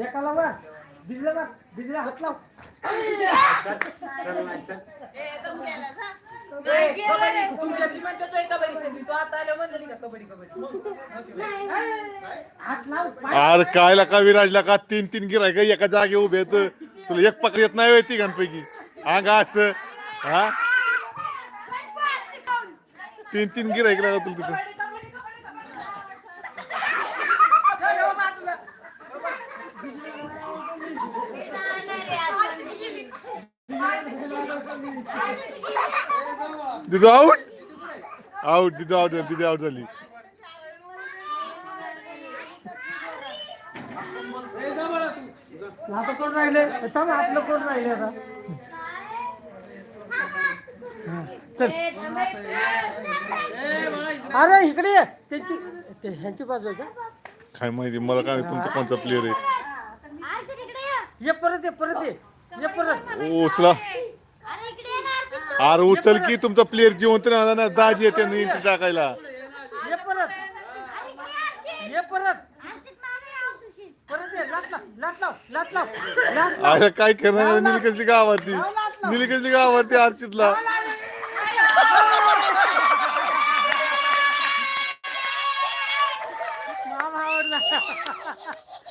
एकाला वर दिदीला वर दिदीला हात लाव तुमच्यातली म्हणते कबड्डी तो आता आलो म्हणलं नाही का कबड्डी कबड्डी. हात लाव अरे कायला का विराजला का? तीन तीन गिराय का एका जागे उभे आहेत. तुला एक पकड येत नाही ती तिघांपैकी. अंगा असं. हा? तीन तीन गिराय का तुला तिथं. दिदू आउट आउट दिदू आउट झाली दिदी आउट झाली. आता कोण राहिले? थांब आपलं कोण राहिले आता? चल. अरे इकडे ये. त्यांची ते ह्यांची बाजू आहे का? काय माहिती मला काय माहिती तुमचा कोणचा प्लेअर आहे? ये परत ये परत ये. ये परत. ओ, उचला. अरे उचल की तुमचा प्लेअर जिवंत राहणार ना दाजी येते ना entry टाकायला. ये परत. ये परत. परत ये. लाट लाव. लाट लाव. लाट लाव. लाट लाव. अरे काय करणार निलकसली गावावरती निलकसली गावावरती अर्चितला.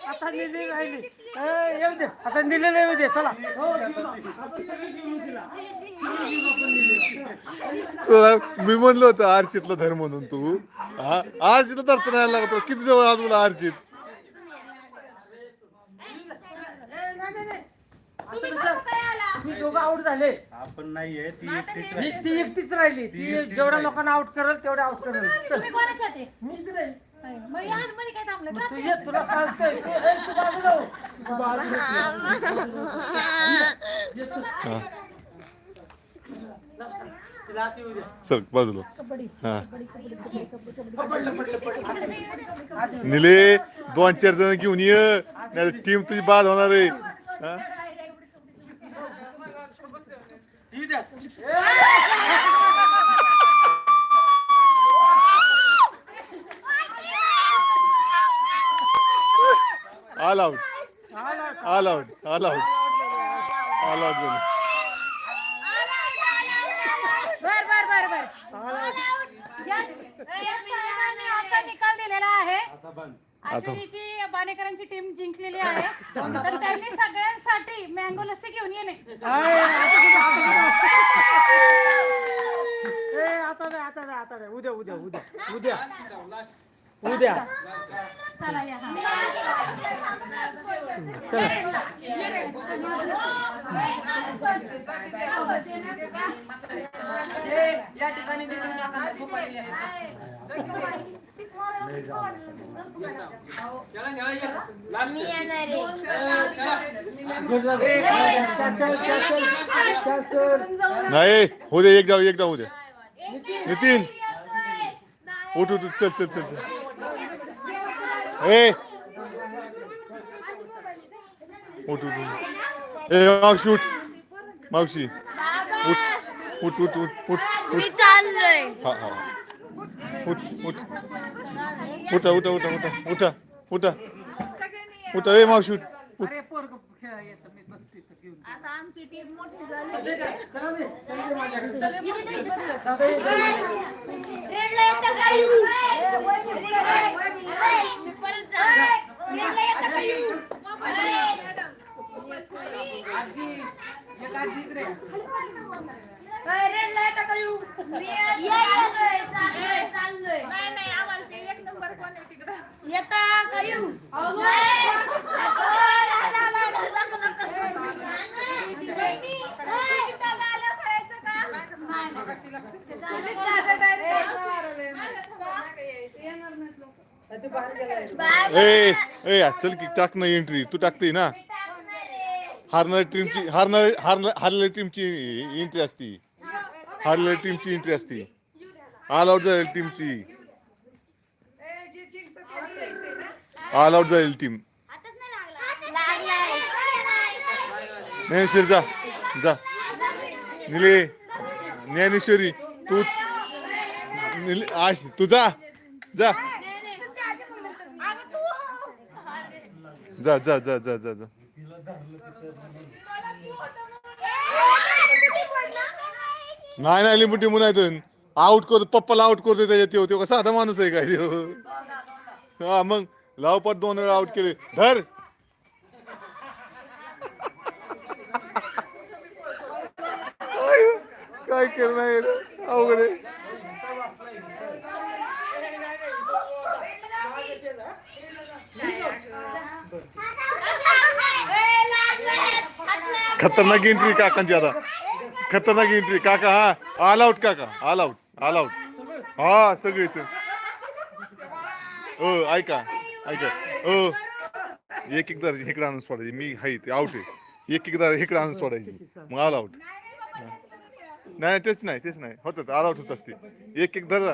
आता निली राहिली. ए, येऊ दे. आता निलेला येऊ दे. चला. हो, तिला. मी म्हणलो होतं अर्चितला धर म्हणून तू. हा? अर्चितला धरता नाही लागत. किती जवळ आज तुला नाही, नाही, नाही. असं कसं? तुम्ही दोघं आउट झाले. आपण नाहीये ती एकटीच ही- ती एकटीच राहिली. ती जेवढ्या लोकांना आउट करेल तेवढ्या आउट करेल. चल? मी इकडे आहे. मग या आतमध्ये काय थांबलं? मग तू ये तुला सांगतोय तू ए, तू बाजूला हो. तू बाजूला ये. ये तू. हा तिला आत येऊ दे. सर बाजूला हा निले दोन चार जण घेऊन ये नाही टीम तुझी बाद होणार आहे हा? येऊ द्या. ऑल आउट आला. All out all out all out झालं बर. बर बर बर असा निकाल दिलेला आहे. आदिनीची बाणेकरांची टीम जिंकलेली आहे. तर त्यांनी सगळ्यांसाठी मँगो लस्सी घेऊन येणे. आता आता नाही आता नाही आता नाही. उद्या उद्या उद्या. उद्या. उद्या. चला. नाही होऊ दे एक एकदा होऊ दे नितीन. उठ उठ उठ, चल चल चल चल. ए उठ उठ उठ ए मावशी उठ मावशी उठ उठ उठ उठ उठ उठ चाललोय हा हा उठ उठ उठा उठा उठा उठा उठा उठा उठा ए मावशी उठ उठ आता आमची टीम मोठी झाली. येतं का येऊ? मी परत जा. ट्रेनला येतं का येऊ? एक आजी इकडे आहे. काय ट्रेनला येतं का येऊ? चाललोय, चाललोय, चाललोय. नाही नाही आम्हाला ते एक नंबर कोण आहे तिकडं येता का येऊ? नको, ला, ला, ला, ला, नको, नको. वहिनी, तिकीटाला आलं कळायचं का? नाही, नाही. तिकीटाला direct. ए ए चल की टाक ना एंट्री तू टाकते ना. हारणारी टीमची हारणारी हारणार हारलेल्या टीमची एंट्री असती. हारलेल्या टीमची एंट्री असती. ऑल आउट जाईल टीमची ऑल आउट जाईल टीम ज्ञानेश्वरी जा. जा. निले ज्ञानेश्वरी. तूच. आश तू जा. जा. जा जा जा जा जा जा. नाही नाही लिंबू टिंबू नाही तर आउट करतो पप्पाला आउट करतो त्याच्यात येऊ त्यो साधा माणूस आहे काय त्यो हा मग लावपट दोन वेळा आउट केले. धर. काय करणार अवघड खतरनाक एंट्री काकांची आता. खतरनाक एंट्री काका हा. ऑल आउट काका. ऑल आउट ऑल आउट हा सगळेच. ओ ऐका. ऐका. हो. ओ एक एकदा इकडे आणून सोडायची. मी हाय ते. आउट आहे. एक एकदा इकडे आणून सोडायची. मग ऑल आउट नाही तेच नाही तेच नाही. होत ऑल होत असते एक एक धरा.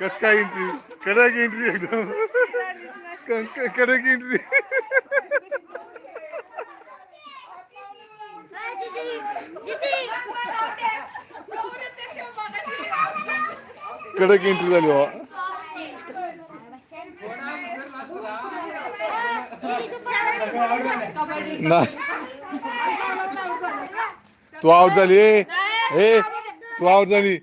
कस काय एंट्री कडक एंट्री एकदम. क- क- कडक एंट्री कडक एंट्री झाली बाबा. तू आउट झाली हे तू आउट झाली.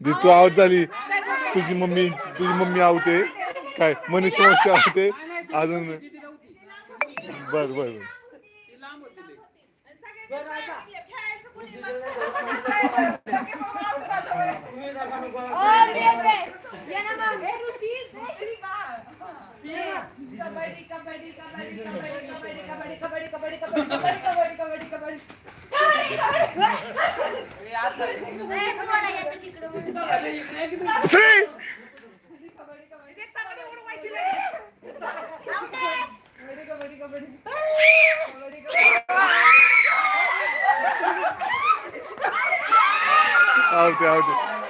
तू आउट झाली. तुझी मम्मी तुझी मम्मी आउट आहे. काय मनीष वंश आउट आहे. अजून बर बर बर. Thank you.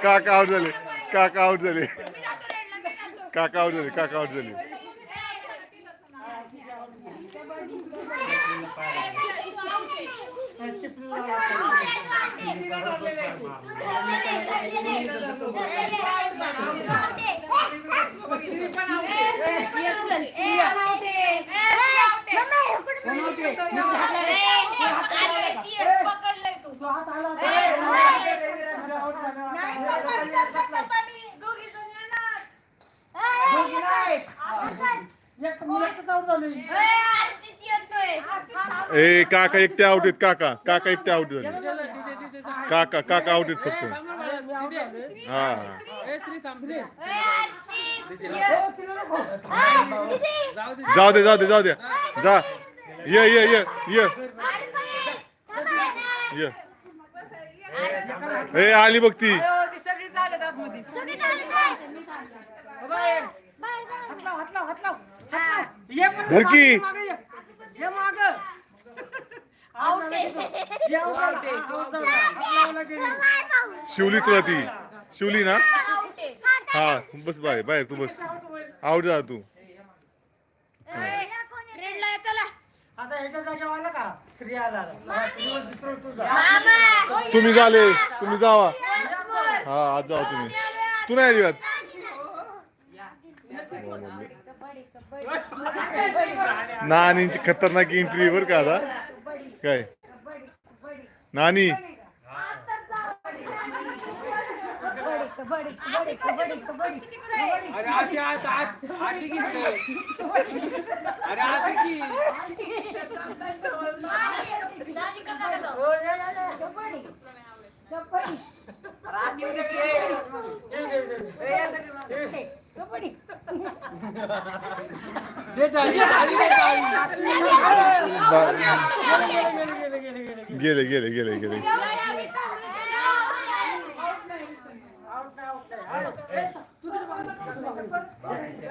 काका आउट झाले काका आउट झाले काका आउट झाले काका आउट झाले एक मी एकटाच out झालोय. ए काका एकटे आउट आहेत काका. काका एकटे आउट झाले. काका काका आउट आहेत फक्त. हा. जाऊ दे जाऊ दे जाऊ दे. जा. ये ये ये ये. ये. ए आली बघ ती. ती शिवली तुला ती. शिवली ना? हा बस बाय बाय तू बस. आउट जा तू. आला आला. तुम्ही झाले तुम्ही जावा. हा आज जावा तुम्ही. तू नाही अजिबात. नानींची खतरनाक एंट्री बर का आता. काय नानी अरे आधी आत आत आधी की अरे आधी की हे कबड्डी. दे चाली, चाली, दे चाली. गेले गेले गेले गेले.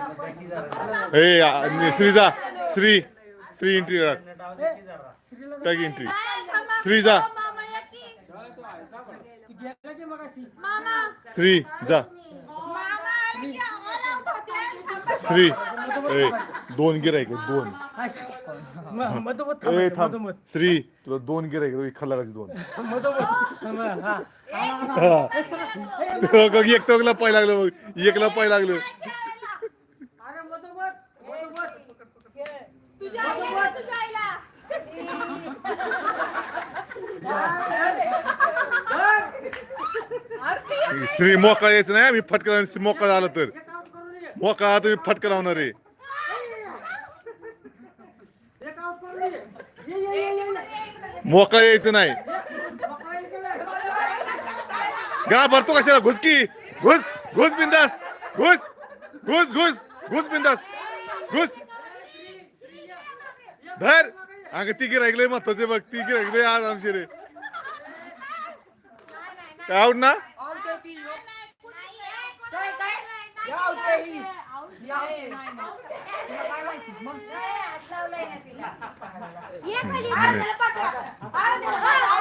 ए आ- नि- Shreeja Shri Shri entry tag entry Shreeja Shri जा. श्री ए दोन गिरायक दोन. म- मधोमध ए थांबायचं, थांब. मधोमध श्री तुला दोन गिरायक खल्लाची दोन मधोमध म- हा. एक पाय लागलं बघ एकला पाय लागलं. श्री मोका यायचं नाही मी फटका मोका झाला तर एक आउट करून ये मोका तुम्ही फटका लावणार आहे. मोका यायचं नाही. गा भरतो कशाला? घुस की. घुस घुस बिंदास. घुस घुस घुस घुस बिंदास. घुस. धर. अगं ती गिरायकले महत्त्वाचे बघ. ती गिरायकले आज आमचे रे. काय आवड ना?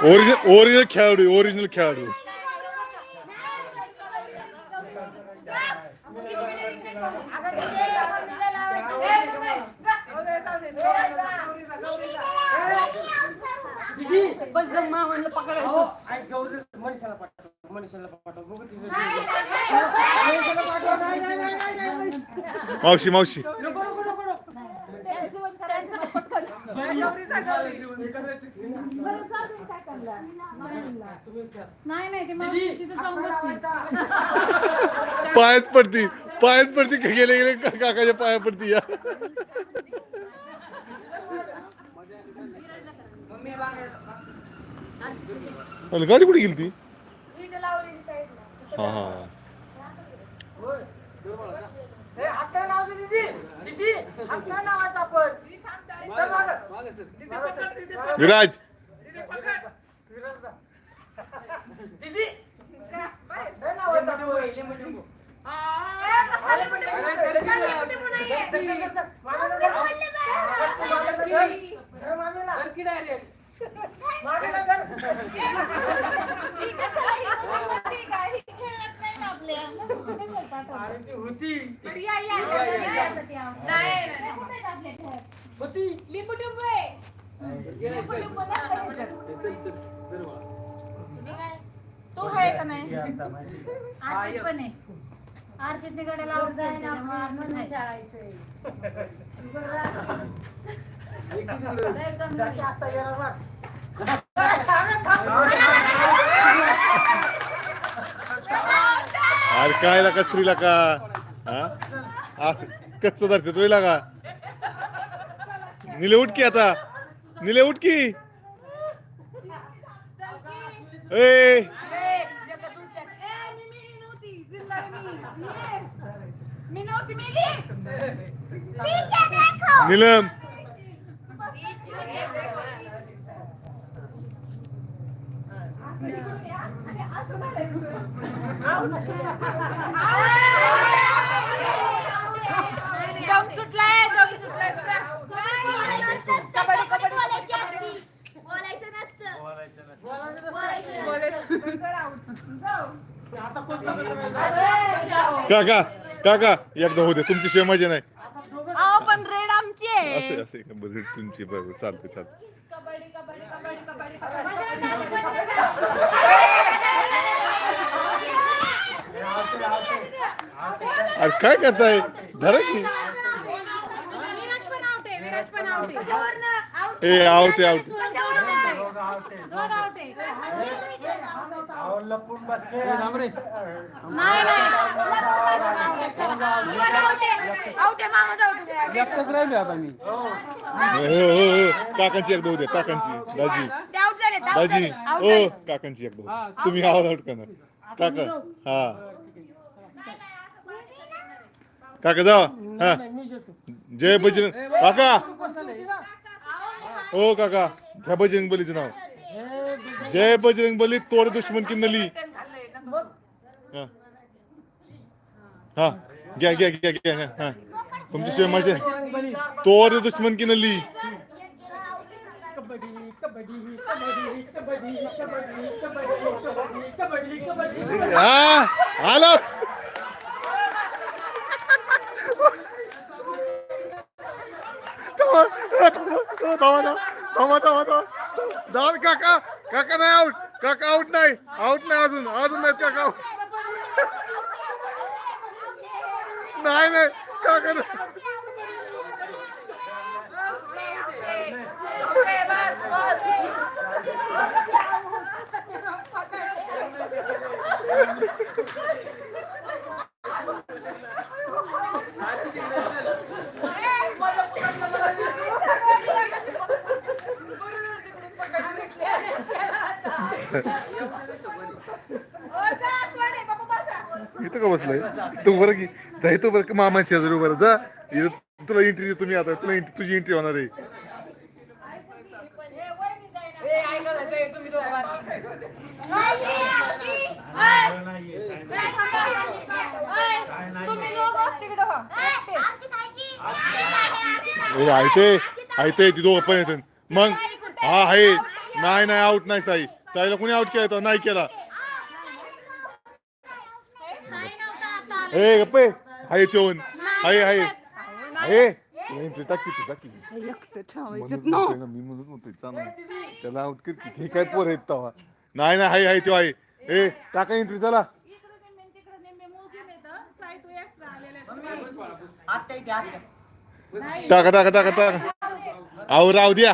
ओरिजिनल ओरिजिनल खेळाडू ओरिजिनल खेळाडू. अहो, आई गौरी मनीषाला पाठव मनीषाला पाठव बघू तिचं मनीषाला पाठव. नाही नाही नाही नाही नाही मावशी मावशी. नको नको नको नको. नाही नाही ते मावशी तिथं जाऊन बसते पायच पडती पायच पडती का गेले गेले का- काकाच्या पाया पडती या. अरे गाडी कुठे गेली ती? हा हा. ए, हात काय लावायचं दीदी दीदी हात काय लावायचा आपण चल मागं. विराज विराज जा. दीदी काय लावायचं आपण? आले पण लगेच. मामीला धर. मामीला धर. धर मामीला. तर की direct? मामीला धर. अरे ती होती होती तो आहे का नाही? आरचित पण आहे. लावून. अरे काय लाका स्त्रीला का? हा? असं कच्च धरते तो का? निले उठ की आता. निले उठ की. ए. नीलम दम सुटलाय दम सुटलाय कबड्डी कबड्डी आता कोणता काका काका एकदा होते तुमची शिवाय मजा नाही. अहो पण रेड आमची आहे. असे असे बरं तुमची बरोबर चालते चालते कबड्डी कबड्डी कबड्डी कबड्डी अरे काय करताय? धरा की. ए आउट आहे. दोन अहो, लपून बसले. नाही एकटाच राहिलो आता मी. हो. हो हो काकांची एकदा होते काकांची. दाजी. दाजी. ओ झाले. काकांची होते. तुम्ही आवाज आउट करणार काका हा. काका जा हा. जय बजरंग. काका. ओ काका. घ्या बजरंग बलीचं नाव. हे जय बजरंग बली तोड़ दुश्मन की नली। हाँ. क्या क्या क्या घ्या हा तुमची तोड दुश्मन की नली. थांबा थांबा काका काका नाही आउट काका आउट नाही आउट नाही अजून अजून नाही काका out. नाही नाही काका नाही. इथं का बसलाय? तू बरं की जाय तू बरं की शेजारी बरं जा. तुला एंट्री देतो मी आता. तुला entry- तुझी एंट्री होणार आहे. ए, ऐका ऐते ऐते ती दोघं पण येतात. मग हा आहे. नाही नाही आउट नाही साई. साईला कोणी आउट केला नाही केला. ए गप्पे. आहे ठेवून म्हणून म्हणतोय ना, मी म्हणतोय चांगलं त्याला आउट कर हे काय पोर आहेत तवा नाही नाही आहे आहे तो आहे. ए टाका एंट्री चला. टाका टाका टाका टाका. आहो राहू द्या.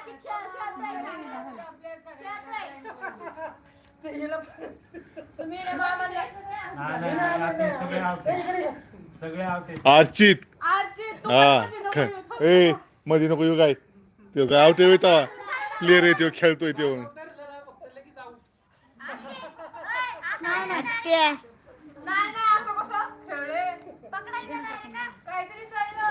अर्चित हा मध्ये नको ख- येऊ. ए मध्ये नको येऊ काय? तो काय आउट येता प्लेअर आहे तो खेळतोय तो नाही, नाही. नाही नाही असं कसं खेळले काहीतरी चढलं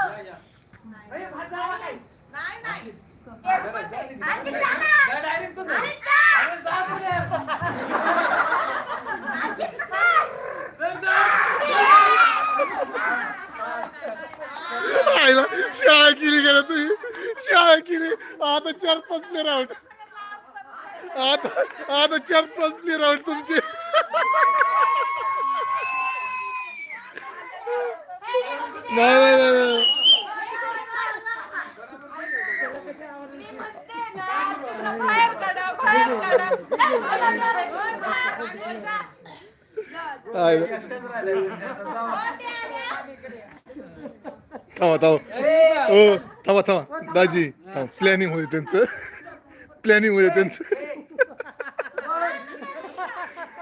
अरे, भाजावा नाही. नाही नाही तेच म्हणते. आजी, जा ना. डायरेक्ट तू अरे, जा. आईला शाळा केली गेला तुम्ही शाळा केली आता चार पाच प्लेअर आउट आता आता चार पाच प्लेअर आउट तुमचे नाही नाही. नाही, थांबा थांबा. हो थांबा थांबा. दाजी प्लॅनिंग होते त्यांचं. प्लॅनिंग होते त्यांचं.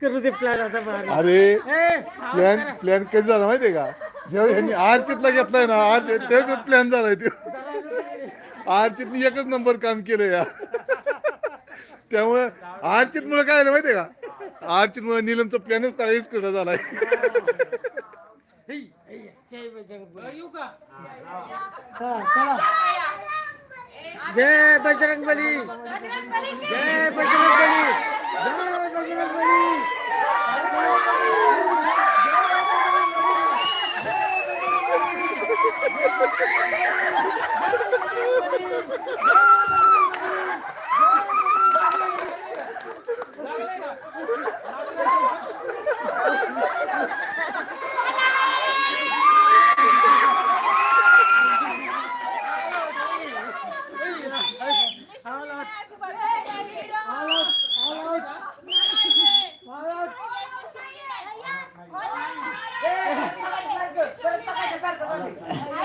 करू दे प्लॅन आता मागे. अरे ए, प्लॅन प्लॅन कधी झाला माहितीये का? जेव्हा ह्यांनी आरचितला घेतलाय ना आर तेच प्लॅन झालाय ते. आरचितनी एकच नंबर काम केलं या. त्यामुळे आरचित मुळे काय झालं माहितीये का? आरचित मुळे निलमचा प्लॅनच सगळीच कुठं झालाय. हे, हे. येऊ का हा, चला. जय बजरंग बली। जय बजरंग बली। जय बजरंग बली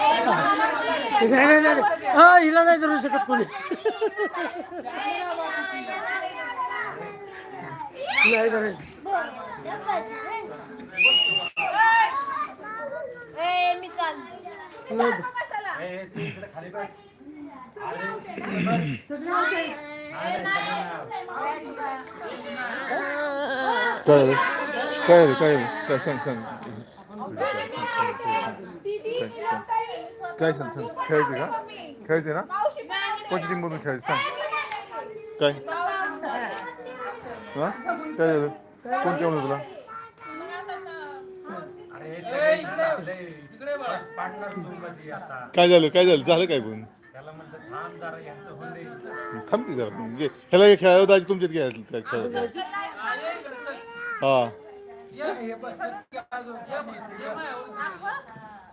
नाही नाही नाही हा, हिला नाही धरू शकत कोणी नाही धरायचं. ए, मी चाल नाही. ए, ते इकडे खाली बस. कळलं. कळेल कळेल. काय सांग सांग काय सांग सांग. खेळायचे का? खेळायचे ना? कोणत्या टीम मधून खेळायचे? सांग. काय? हा? काय झालं? कोण केलं तुला? काय झालं? काय झालं? झालं काय पण? थांब की जरा. म्हणजे ह्याला खेळायला तुमच्यात खेळायला. हा.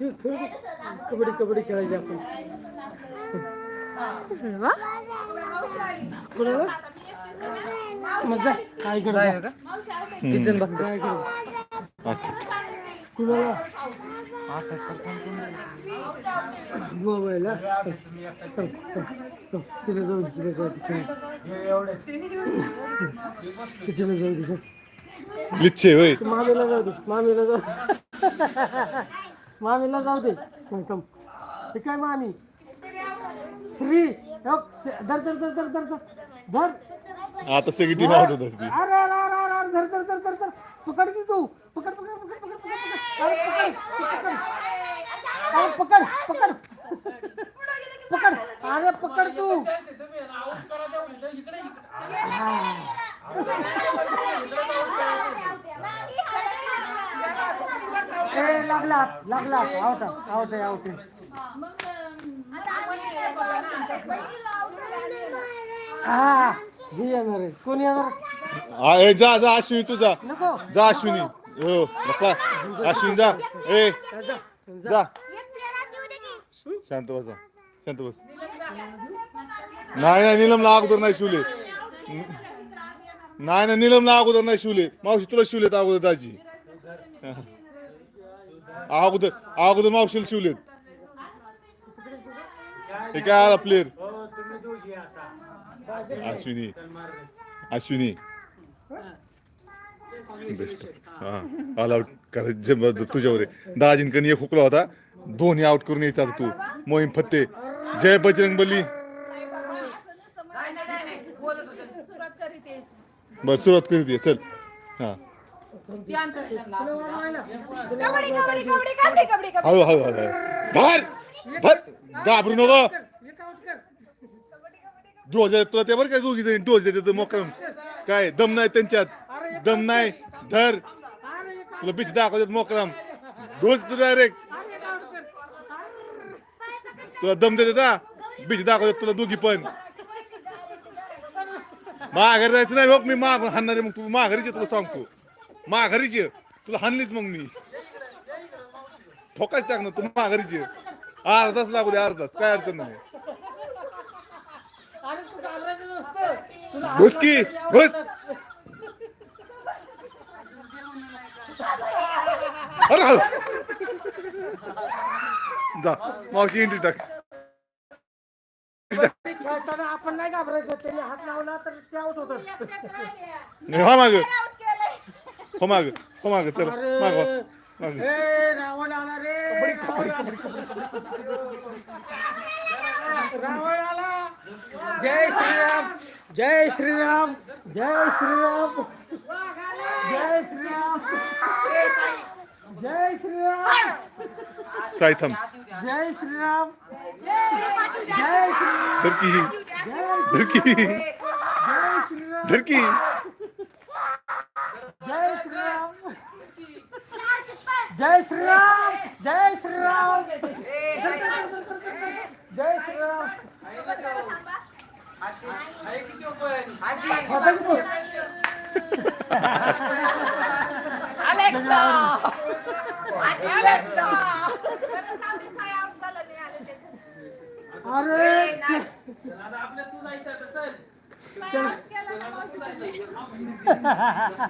कबड्डी कबड्डी खेळायची आपण. कोणाला मग जा काय करत किचन बघ काय कुणाला हा? तिला जाऊ. हे लिच्छे होय. मामीला जाऊ दे मामीला जाऊ मामीला जाऊ दे. थांब. हे काय मामी? श्री हो, धर धर धर धर धर धर. धर. आता सगळी टीम आउट होत असती अरे अरे अरे अरे अरे धर धर धर धर धर. पकड की तू? पकड पकड पकड पकड पकड पकड. अरे पकड पकड पकड. अरे पकड तू. ए लागला लागला आवत आवत आवत हा घे येणार आहे. कोण येणार? ए, जा जा अश्विनी तू जा. नको. जा अश्विनी. हो नका. अश्विनी जा. ए जा, जा शांत बस जा. शांत बस. नाही नाही निलमला अगोदर नाही शिवले. नाही नाही निलमला अगोदर नाही शिवले. मावशी तुला शिवलेत अगोदर दाजी. अगोदर अगोदर मावशीला शिवलेत. हे काय आला प्लेअर अश्विनी. अश्विनी. बेस्ट हा ऑल आउट करायचं तुझ्यावर आहे. दाजींकडे एक हुकला होता. दोन्ही आउट करून यायचा तू. मोहीम फत्ते. जय बजरंग बली बर सुरुवात करीत ये चल. हा. कबड्डी कबड्डी कबड्डी कबड्डी कबड्डी कबड्डी. हळू हळू हळू धर धर. घाबरू नको. देतात तुला ते बरं काय दोघी जणी डोस देते मोकरम काय दम नाही त्यांच्यात. दम नाही. धर. तुला भीती दाखवतात मोकरम डोस तू डायरेक्ट तुला दम देते भीती दाखवतात तुला दोघी पण. माघारी जायचं नाही बघ मी माग हाणणार आहे मग तू माघारीच तुला सांगतो. माघारीच ये. तुला हाणलीच मग मी. ठोकाच टाक ना तू माघारीच ये. लागू दे अर्धाच काय अडचण नाही. घुसकी घुस. अरे जा मावशी इंटी टाक. खेळताना आपण नाही घाबरायचं त्याने हात लावला तर ते आउट होतात. हो माग. हो माग. हो माग. चल माग अरे माग. ए रावण आला रे. रावण आला. रावण आला. जय श्रीराम. जय श्रीराम. जय श्रीराम. जय श्रीराम. जय श्रीराम. साई थांब जय श्रीराम. जय श्रीराम धरकी जय धरकी जय श्रीराम धरकी जय श्रीराम. जय श्रीराम. जय श्रीराम. जय श्रीराम. अलेक्सा. अलेक्सा सावली साय आउट झालं नाही अरे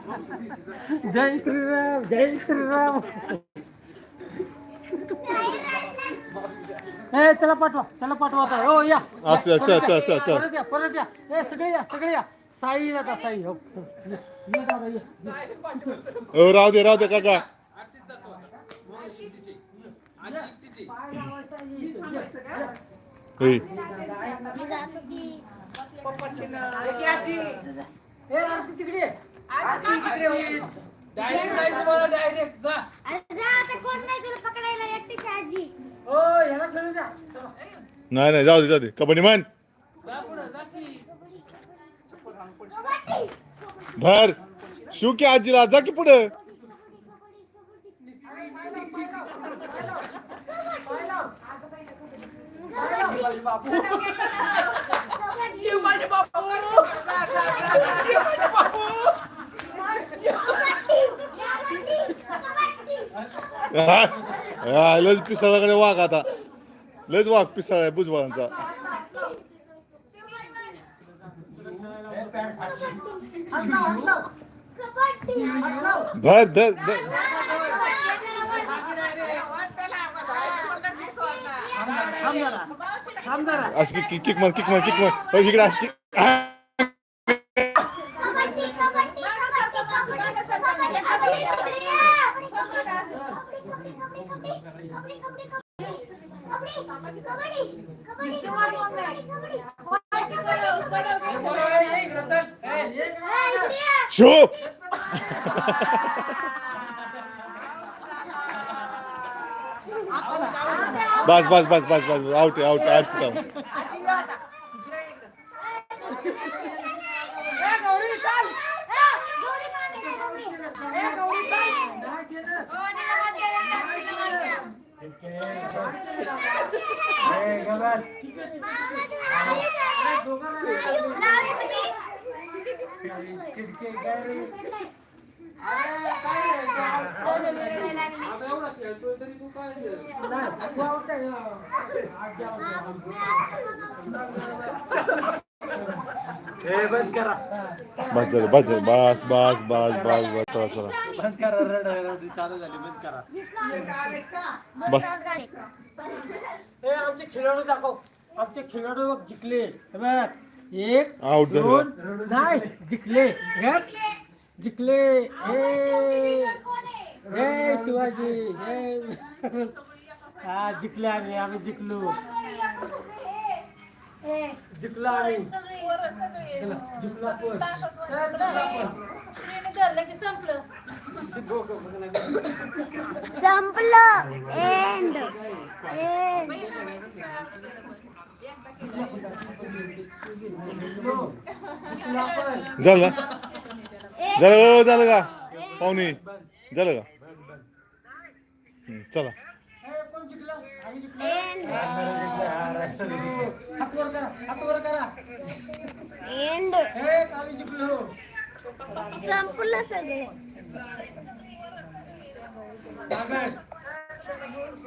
जय श्रीराम जय श्रीराम ए त्याला पाठवा त्याला पाठवा आता हो या असं अच्छा अच्छा अच्छा अच्छा परत या परत या ए सगळे या सगळे या साई आता साई हो ये, ये ये, ये. हो राहू दे राहू दे काका पाय लावायचा, ये, ये, ये. होय. ए, आरती तिकडे ये. डायरेक्ट जायचं मला डायरेक्ट जा अरे जा आता कोण नाही तुला पकडायला आजी ओ खेळू द्या नाही नाही जाऊ दे जाऊ दे. कबड्डी मान जा पुढं जा की धर शिव की आजीला जा की पुढे. लज पिसाळाकडे वाघ आता लज वाघ पिसाळ आहे भुजबळांचा धर धर धर थांब जरा थांब जरा असं किक किक मार किक मार किक मार इकडे असं बस बस बस बस बस आउट आउट आउट ए, ग बस. चिडके बस झालं बस झालं. बस बस बस बस बस चला चला. बंद करा रड रड चालू झाली बंद करा. बस. आमचे खेळाडू दाखव. आमचे खेळाडू जिंकले. एक Out झाले. नाही जिंकले. जिंकले हे हे शिवाजी हे हा जिंकले आम्ही आम्ही जिंकलो जिंकलो आम्ही चला, जिंकलो आपण. चला, जिंकलो आपण. संपलं एंड एंड जिंकलो आपण. झालं ना? झालं झालं का पाहुणे झालं का चला. संपलं सगळे. सागर.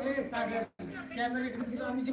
ए सागर. कॅमेरा आम्ही